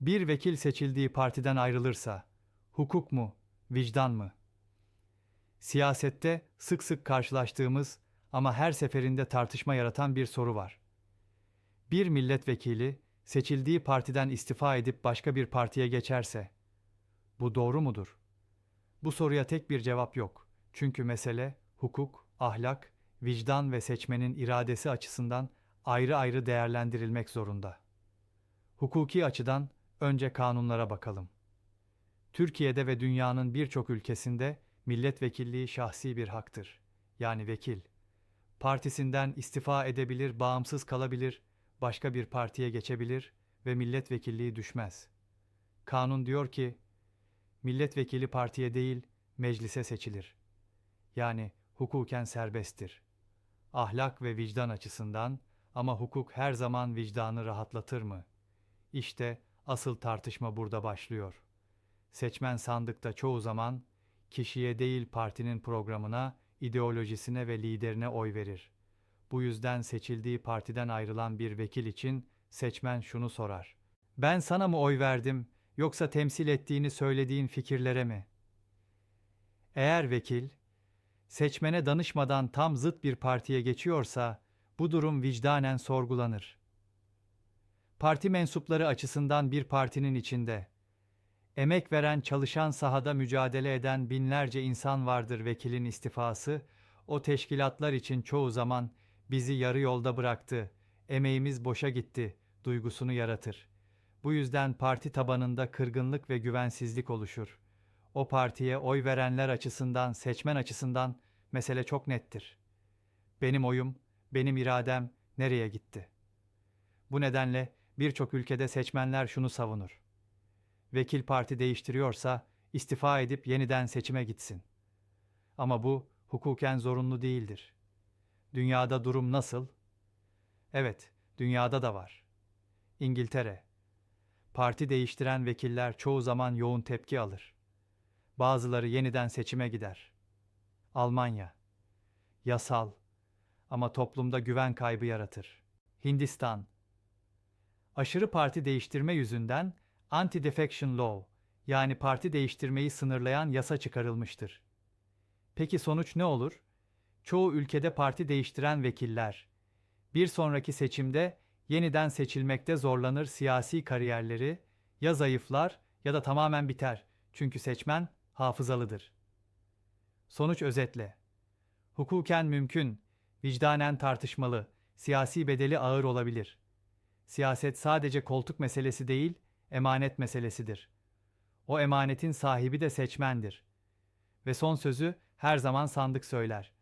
Bir vekil seçildiği partiden ayrılırsa, hukuk mu, vicdan mı? Siyasette sık sık karşılaştığımız ama her seferinde tartışma yaratan bir soru var. Bir milletvekili seçildiği partiden istifa edip başka bir partiye geçerse, bu doğru mudur? Bu soruya tek bir cevap yok. Çünkü mesele hukuk, ahlak, vicdan ve seçmenin iradesi açısından ayrı ayrı değerlendirilmek zorunda. Hukuki açıdan önce kanunlara bakalım. Türkiye'de ve dünyanın birçok ülkesinde milletvekilliği şahsi bir haktır. Yani vekil. Partisinden istifa edebilir, bağımsız kalabilir, başka bir partiye geçebilir ve milletvekilliği düşmez. Kanun diyor ki, milletvekili partiye değil, meclise seçilir. Yani hukuken serbesttir. Ahlak ve vicdan açısından ama hukuk her zaman vicdanı rahatlatır mı? İşte asıl tartışma burada başlıyor. Seçmen sandıkta çoğu zaman kişiye değil partinin programına, ideolojisine ve liderine oy verir. Bu yüzden seçildiği partiden ayrılan bir vekil için seçmen şunu sorar. Ben sana mı oy verdim yoksa temsil ettiğini söylediğin fikirlere mi? Eğer vekil seçmene danışmadan tam zıt bir partiye geçiyorsa bu durum vicdanen sorgulanır. Parti mensupları açısından bir partinin içinde emek veren, çalışan sahada mücadele eden binlerce insan vardır vekilin istifası o teşkilatlar için çoğu zaman bizi yarı yolda bıraktı, emeğimiz boşa gitti duygusunu yaratır. Bu yüzden parti tabanında kırgınlık ve güvensizlik oluşur. O partiye oy verenler açısından, seçmen açısından mesele çok nettir. Benim oyum, benim iradem nereye gitti? Bu nedenle birçok ülkede seçmenler şunu savunur. Vekil parti değiştiriyorsa istifa edip yeniden seçime gitsin. Ama bu hukuken zorunlu değildir. Dünyada durum nasıl? Evet, dünyada da var. İngiltere. Parti değiştiren vekiller çoğu zaman yoğun tepki alır. Bazıları yeniden seçime gider. Almanya. Yasal ama toplumda güven kaybı yaratır. Hindistan. Aşırı parti değiştirme yüzünden anti-defection law yani parti değiştirmeyi sınırlayan yasa çıkarılmıştır. Peki sonuç ne olur? Çoğu ülkede parti değiştiren vekiller bir sonraki seçimde yeniden seçilmekte zorlanır siyasi kariyerleri ya zayıflar ya da tamamen biter. Çünkü seçmen hafızalıdır. Sonuç özetle. Hukuken mümkün, vicdanen tartışmalı, siyasi bedeli ağır olabilir. Siyaset sadece koltuk meselesi değil, emanet meselesidir. O emanetin sahibi de seçmendir. Ve son sözü her zaman sandık söyler.